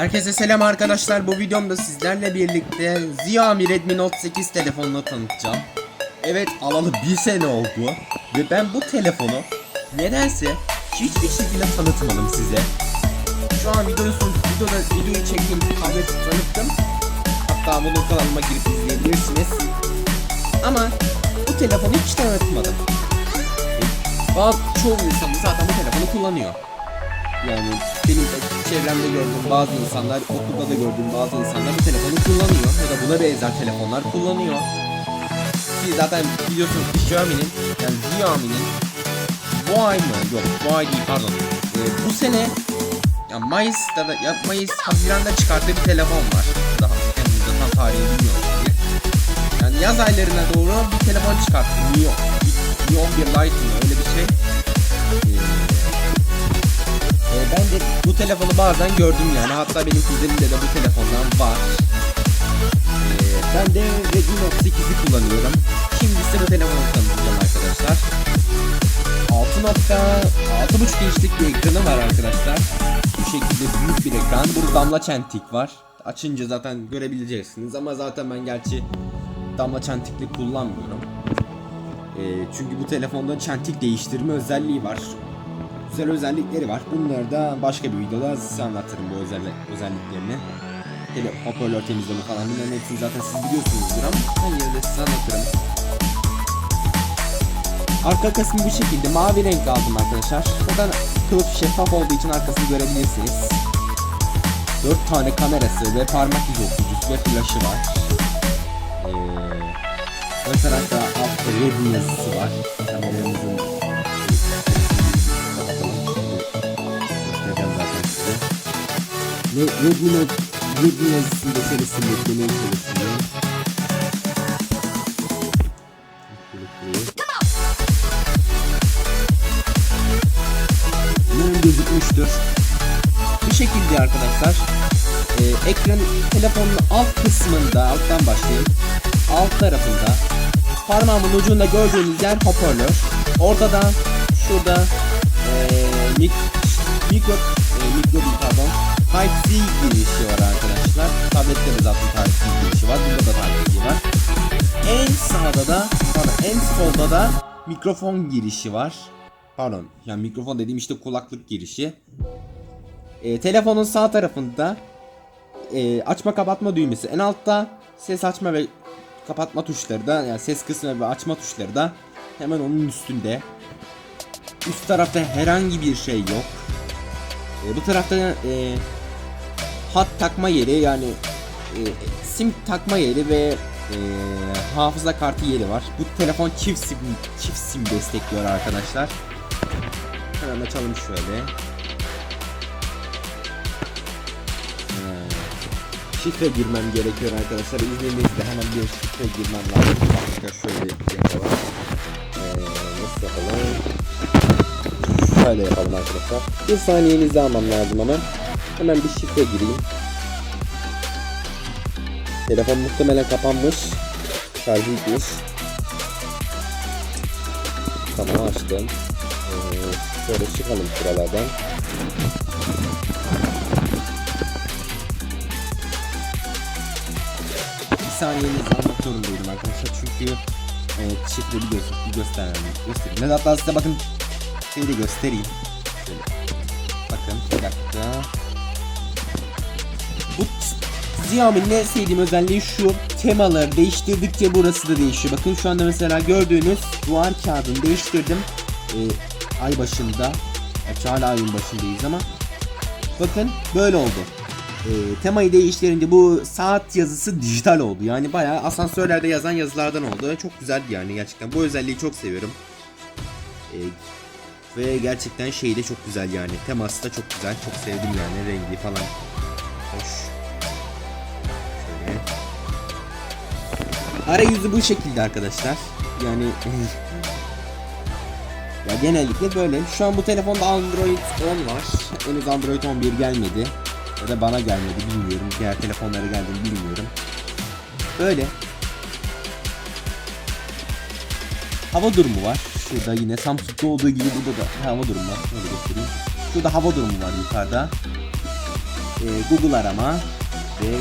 Herkese selam arkadaşlar. Bu videomda sizlerle birlikte Xiaomi Redmi Note 8 telefonunu tanıtacağım. Evet alalı bir sene oldu ve ben bu telefonu nedense hiçbir şekilde tanıtmadım size. Şu an videoyu son, videoda videoyu çektiğim tableti tanıttım. Hatta bunu kanalıma girip izleyebilirsiniz. Ama bu telefonu hiç tanıtmadım. Bazı çoğu insan zaten bu telefonu kullanıyor. Yani benim de çevremde gördüğüm bazı insanlar, okulda da gördüğüm bazı insanlar bu telefonu kullanıyor ya da buna benzer telefonlar kullanıyor. Ki zaten biliyorsunuz Xiaomi'nin yani Xiaomi'nin bu ay mı? Yok bu ay değil pardon. Ee, bu sene ya Mayıs'ta da ya Mayıs Haziran'da çıkarttığı bir telefon var. Daha Temmuz'da tam tarihi bilmiyorum diye. Yani yaz aylarına doğru bir telefon çıkarttı. Mi, Mi 11 Lite mi öyle bir şey. Telefonu bazen gördüm yani. Hatta benim kuzenimde de bu telefondan var. Ee, ben de Redmi Note 8'i kullanıyorum. Şimdi size bu telefonu tanıtacağım arkadaşlar. 6.6.5 inçlik bir ekranı var arkadaşlar. Bu şekilde büyük bir ekran. Burada damla çentik var. Açınca zaten görebileceksiniz ama zaten ben gerçi damla çentikli kullanmıyorum. Ee, çünkü bu telefonda çentik değiştirme özelliği var güzel özellikleri var. Bunları da başka bir videoda size anlatırım bu özel özelliklerini. Tele hoparlör temizleme falan bunların hepsini zaten siz biliyorsunuzdur ama ben yine de size anlatırım. Arka kısmı bu şekilde mavi renk aldım arkadaşlar. Zaten kılıf şeffaf olduğu için arkasını görebilirsiniz. 4 tane kamerası ve parmak izi okuyucusu ve flaşı var. Ee, ön tarafta altta Redmi yazısı var. Kameramızın Ve Redmi Redmi yazısını da şöyle. Umarım gözükmüştür. Bu şekilde arkadaşlar. Ee, ekran telefonun alt kısmında alttan başlayayım. Alt tarafında parmağımın ucunda gördüğünüz yer hoparlör. Ortada şurada ee, mik mikro e, mikro pardon Type-C girişi var arkadaşlar. Tablette de zaten Type-C girişi var. Bunda da Type-C var. En sağda da pardon en solda da mikrofon girişi var. Pardon yani mikrofon dediğim işte kulaklık girişi. E, telefonun sağ tarafında e, açma kapatma düğmesi. En altta ses açma ve kapatma tuşları da yani ses kısmı ve açma tuşları da hemen onun üstünde. Üst tarafta herhangi bir şey yok. E, bu tarafta e, hat takma yeri yani e, sim takma yeri ve e, hafıza kartı yeri var. Bu telefon çift sim çift sim destekliyor arkadaşlar. Hemen açalım şöyle. Ee, Şifre girmem gerekiyor arkadaşlar. İzninizle hemen bir şifre girmem lazım. Dakika şöyle yapalım. Ee, nasıl yapalım? Şöyle yapalım arkadaşlar. Bir saniyenizi almam lazım ama. Hemen bir şifre gireyim. Telefon muhtemelen kapanmış. Şarjı bitmiş. Tamam açtım. Ee, şöyle çıkalım şuralardan. Bir saniyenizi almak zorundaydım arkadaşlar çünkü e, şifre bir, gö bir göstermem göstereyim. Hatta size bakın şeyi de göstereyim. Şöyle. Bakın bir dakika. Bu Xiaomi'nin en sevdiğim özelliği şu. Temaları değiştirdikçe burası da değişiyor. Bakın şu anda mesela gördüğünüz duvar kağıdını değiştirdim. Ee, ay başında. Gerçi hala ayın başındayız ama. Bakın böyle oldu. Ee, temayı değiştirince bu saat yazısı dijital oldu. Yani bayağı asansörlerde yazan yazılardan oldu. Çok güzeldi yani gerçekten. Bu özelliği çok seviyorum. Ee, ve gerçekten şeyi de çok güzel yani. Teması da çok güzel. Çok sevdim yani. Rengi falan. Hoş. Arayüzü bu şekilde arkadaşlar. Yani ya genellikle böyle. Şu an bu telefonda Android 10 var. Henüz Android 11 gelmedi. Ya da bana gelmedi bilmiyorum. Diğer telefonlara geldi mi bilmiyorum. Böyle. Hava durumu var. Şurada yine Samsung'da olduğu gibi burada da hava durumu var. Şöyle göstereyim. Şurada hava durumu var yukarıda. e, Google arama ve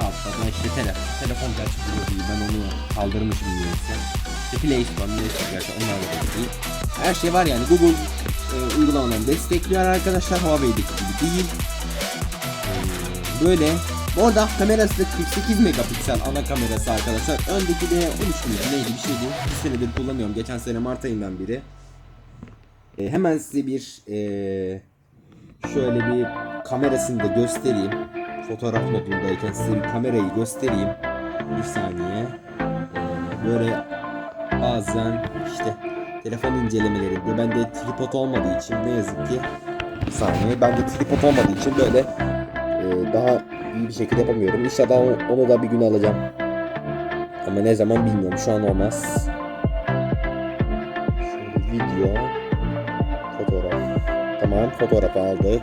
altta işte tele, telefon gerçi burada değil ben onu kaldırmışım niyeyse. İşte Play Store neyse gerçi onlar da değil. Her şey var yani Google e, uygulamalarını destekliyor arkadaşlar Huawei'deki gibi değil. E, böyle bu arada kamerası da 48 megapiksel ana kamerası arkadaşlar. Öndeki de 13 miydi neydi bir şeydi. Bir senedir kullanıyorum. Geçen sene Mart ayından beri. E, hemen size bir e, şöyle bir kamerasını da göstereyim. Fotoğraf modundayken size bir kamerayı göstereyim. Bir saniye. E, böyle bazen işte telefon incelemelerinde bende tripod olmadığı için ne yazık ki bir saniye bende tripod olmadığı için böyle e, daha iyi bir şekilde yapamıyorum. İnşallah onu da bir gün alacağım. Ama ne zaman bilmiyorum. Şu an olmaz. Şöyle video fotoğraf. Tamam fotoğrafı aldık.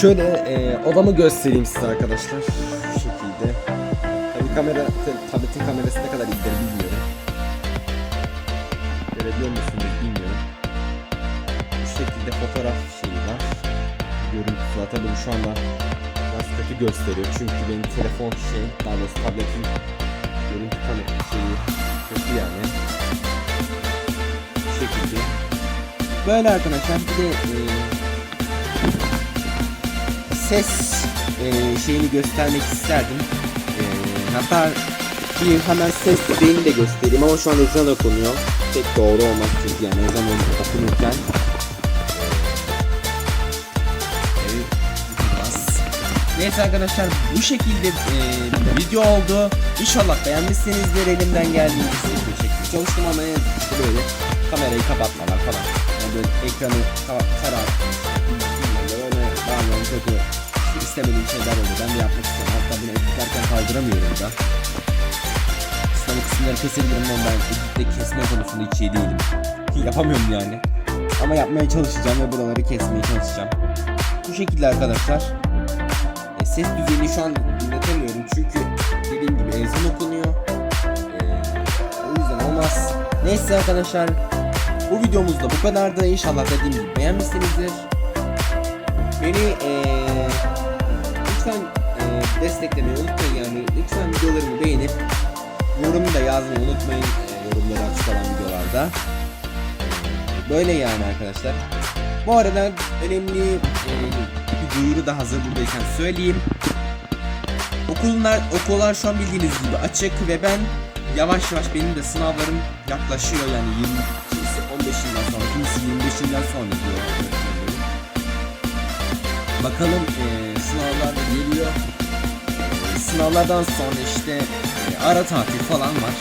Şöyle e, odamı göstereyim size arkadaşlar. Şu şekilde. Tabii kamera, tabletin kamerası ne kadar iyidir bilmiyorum. Görebiliyor musunuz bilmiyorum. Bu şekilde fotoğraf şeyi var. Görüntüsü var. Tabii bu şu anda biraz kötü gösteriyor. Çünkü benim telefon şey, daha doğrusu tabletin görüntü kamera şeyi kötü yani. Bu şekilde. Böyle arkadaşlar bir de e, ses e, şeyini göstermek isterdim. E, hatta bir hemen ses düzeyini de göstereyim ama şu an ezan okunuyor. Pek doğru olmaz çünkü yani ezan okunurken. Evet. Neyse arkadaşlar bu şekilde e, video oldu. İnşallah beğenmişsinizdir elimden geldiğince bir şekilde çalıştım ama işte böyle kamerayı kapatmalar falan. Yani böyle ekranı ka- karartmış. Böyle kötü istemediğim şeyler oluyor. Ben de yapmak istiyorum. Hatta bunu editlerken kaldıramıyorum da. Kısmı kısımları kesebilirim ama ben editte kesme konusunda hiç iyi değilim. Yapamıyorum yani. Ama yapmaya çalışacağım ve buraları kesmeye çalışacağım. Bu şekilde arkadaşlar. E, ses düzeyini şu an dinletemiyorum çünkü dediğim gibi ezan okunuyor. E, o yüzden olmaz. Neyse arkadaşlar. Bu videomuz da bu kadardı. İnşallah dediğim gibi beğenmişsinizdir. Beni eee, desteklemeyi unutmayın yani. Lütfen videolarımı beğenip yorum da yazmayı unutmayın. eee, yorumları açık olan videolarda. Eee, Böyle yani arkadaşlar. Bu arada önemli eee, bir duyuru da hazır buradayken söyleyeyim. Okullar, okullar şu an bildiğiniz gibi açık ve ben yavaş yavaş benim de sınavlarım yaklaşıyor yani 20 kimisi 15'inden sonra kimisi 25'inden sonra diyor. Bakalım eee sınavlar geliyor. Sınavlardan sonra işte eee, ara tatil falan var.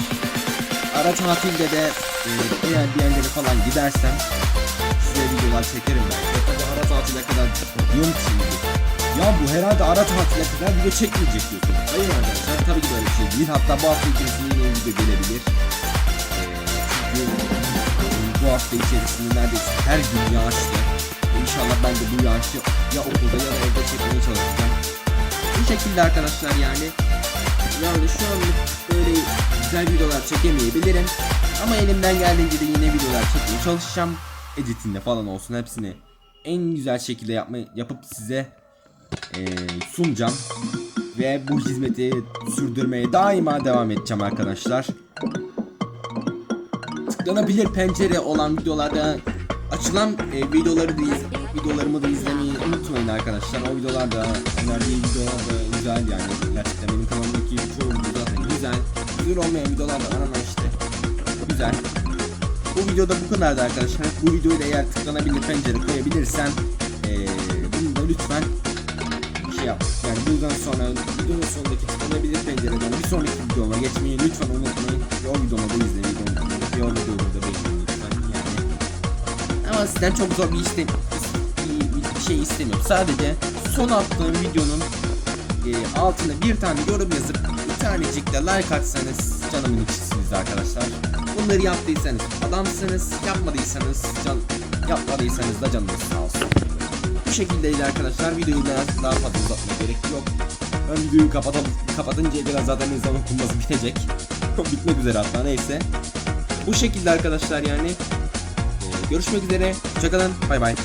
Ara tatilde de eee, eğer bir yerlere falan gidersem size videolar çekerim ben. Tabii ara tatile kadar diyorum şimdi. Ya bu herhalde ara tatile kadar video çekmeyecek diyorsun. Hayır arkadaşlar tabii ki böyle bir şey değil. Hatta bu hafta içerisinde yine video gelebilir. Ee, çünkü bu hafta içerisinde neredeyse her gün yağışlı. İnşallah ben de bu yağışı ya okulda ya da evde çekmeye çalışacağım. Bu şekilde arkadaşlar yani. Yani şu anlık böyle güzel videolar çekemeyebilirim. Ama elimden geldiğince de yine videolar çekmeye çalışacağım. Editinde falan olsun hepsini en güzel şekilde yapma, yapıp size eee, sunacağım. Ve bu hizmeti sürdürmeye daima devam edeceğim arkadaşlar. Tıklanabilir pencere olan videolarda açılan e, videoları iz- videolarımı da izlemeyi unutmayın arkadaşlar. O videolar da önerdiğim videolar da güzel yani. Gerçekten benim kanalımdaki çoğu video zaten güzel. Güzel olmayan videolar da var ama işte güzel. Bu videoda bu kadardı arkadaşlar. Bu videoyu da eğer tıklanabilir pencere koyabilirsem eee bunu da lütfen şey yap. Yani buradan sonra videonun sonundaki tıklanabilir pencereden bir sonraki videoma geçmeyi lütfen unutmayın. Ve o videomu da izlemeyi unutmayın. Ve o videomu da beğenmeyi lütfen. Yani. Ama sizden çok zor bir, bir, bir şey istemiyorum. Sadece son attığım videonun eee, altına bir tane yorum yazıp bir tanecik de like atsanız canımın içisiniz arkadaşlar. Bunları yaptıysanız adamsınız, yapmadıysanız can yapmadıysanız da canınız sağ olsun. Bu şekildeydi arkadaşlar. Videoyu daha, daha fazla uzatmaya gerek yok. Ben videoyu kapatalım, kapatınca biraz zaten ezan okunması bitecek. Bitmek üzere hatta neyse. Bu şekilde arkadaşlar yani. Ee, görüşmek üzere. Hoşçakalın. Bay bay.